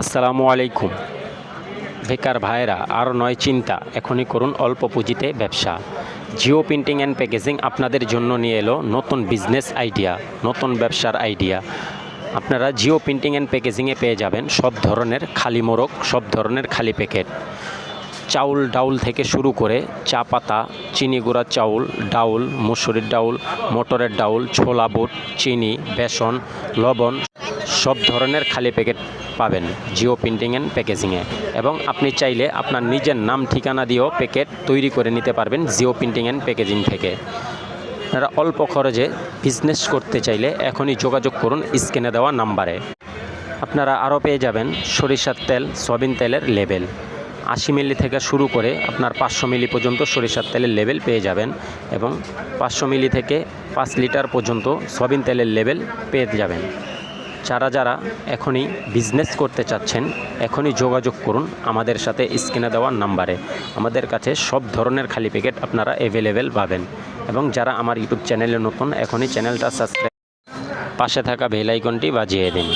আসসালামু আলাইকুম। বেকার ভাইরা আর নয় চিন্তা, এখনই করুন অল্প পুঁজিতে ব্যবসা। জিও প্রিন্টিং অ্যান্ড প্যাকেজিং আপনাদের জন্য নিয়ে এলো নতুন বিজনেস আইডিয়া, নতুন ব্যবসার আইডিয়া। আপনারা জিও প্রিন্টিং অ্যান্ড প্যাকেজিংয়ে পেয়ে যাবেন সব ধরনের খালি মোড়ক, সব ধরনের খালি প্যাকেট। চাউল ডাউল থেকে শুরু করে চা পাতা, চিনি গুঁড়া চাউল, ডাউল, মুসুরির ডাউল, মটরের ডাউল, ছোলা বুট, চিনি, বেসন, লবণ সব ধরনের খালি প্যাকেট পাবেন, জিও প্রিন্টিং অ্যান্ড প্যাকেজিংয়ে। এবং আপনি চাইলে আপনার নিজের নাম, ঠিকানা দিয়েও প্যাকেট তৈরি করে নিতে পারবেন জিও প্রিন্টিং অ্যান্ড প্যাকেজিং থেকে। আপনারা অল্প খরচে বিজনেস করতে চাইলে এখনই যোগাযোগ করুন স্ক্রিনে দেওয়া নাম্বারে। আপনারা আরও পেয়ে যাবেন সরিষার তেল, সয়াবিন তেলের লেবেল। আশি মিলি থেকে শুরু করে আপনার পাঁচশো মিলি পর্যন্ত সরিষার তেলের লেবেল পেয়ে যাবেন এবং পাঁচশো মিলি থেকে পাঁচ লিটার পর্যন্ত সয়াবিন তেলের লেবেল পেয়ে যাবেন। যারা যারা এখনই বিজনেস করতে চাচ্ছেন, এখনই যোগাযোগ করুন আমাদের সাথে স্ক্রিনে দেওয়ার নাম্বারে। আমাদের কাছে সব ধরনের খালি প্যাকেট আপনারা অ্যাভেলেবেল পাবেন। এবং যারা আমার ইউটিউব চ্যানেলে নতুন, এখনই চ্যানেলটা সাবস্ক্রাইব পাশে থাকা বেল আইকনটি বাজিয়ে দিন।